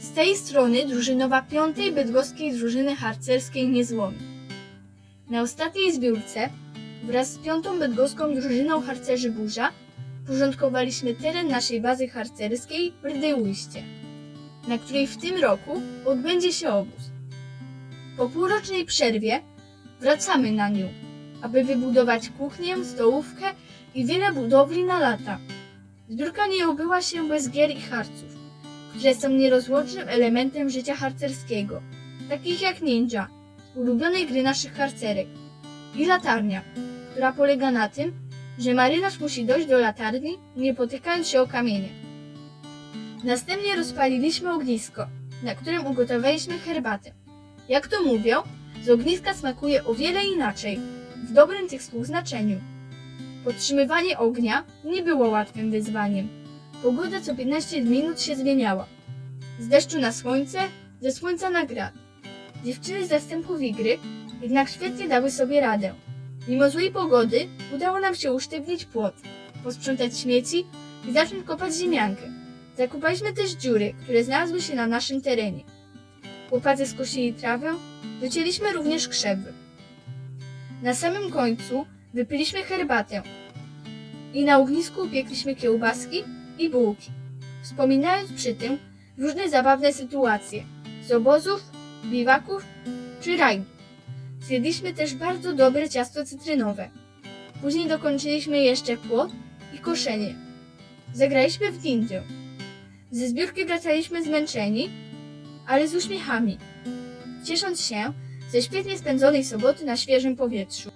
Z tej strony drużynowa piątej bydgoskiej drużyny harcerskiej Niezłomi. Na ostatniej zbiórce wraz z piątą bydgoską drużyną harcerzy Burza porządkowaliśmy teren naszej bazy harcerskiej w Rdyłyście, na której w tym roku odbędzie się obóz. Po półrocznej przerwie wracamy na nią, aby wybudować kuchnię, stołówkę i wiele budowli na lata. Zbiórka nie obyła się bez gier i harców, które są nierozłącznym elementem życia harcerskiego, takich jak ninja, ulubionej gry naszych harcerek, i latarnia, która polega na tym, że marynarz musi dojść do latarni, nie potykając się o kamienie. Następnie rozpaliliśmy ognisko, na którym ugotowaliśmy herbatę. Jak to mówią, z ogniska smakuje o wiele inaczej, w dobrym tych słów znaczeniu. Podtrzymywanie ognia nie było łatwym wyzwaniem. Pogoda co 15 minut się zmieniała. Z deszczu na słońce, ze słońca na grad. Dziewczyny z zastępów igry jednak świetnie dały sobie radę. Mimo złej pogody udało nam się usztywnić płot, posprzątać śmieci i zacząć kopać ziemiankę. Zakopaliśmy też dziury, które znalazły się na naszym terenie. Chłopacy skosili trawę, wycięliśmy również krzewy. Na samym końcu wypiliśmy herbatę i na ognisku upiekliśmy kiełbaski i bułki, wspominając przy tym różne zabawne sytuacje z obozów, biwaków czy rajdów. Zjedliśmy też bardzo dobre ciasto cytrynowe. Później dokończyliśmy jeszcze płot i koszenie. Zagraliśmy w ninja. Ze zbiórki wracaliśmy zmęczeni, ale z uśmiechami, ciesząc się ze świetnie spędzonej soboty na świeżym powietrzu.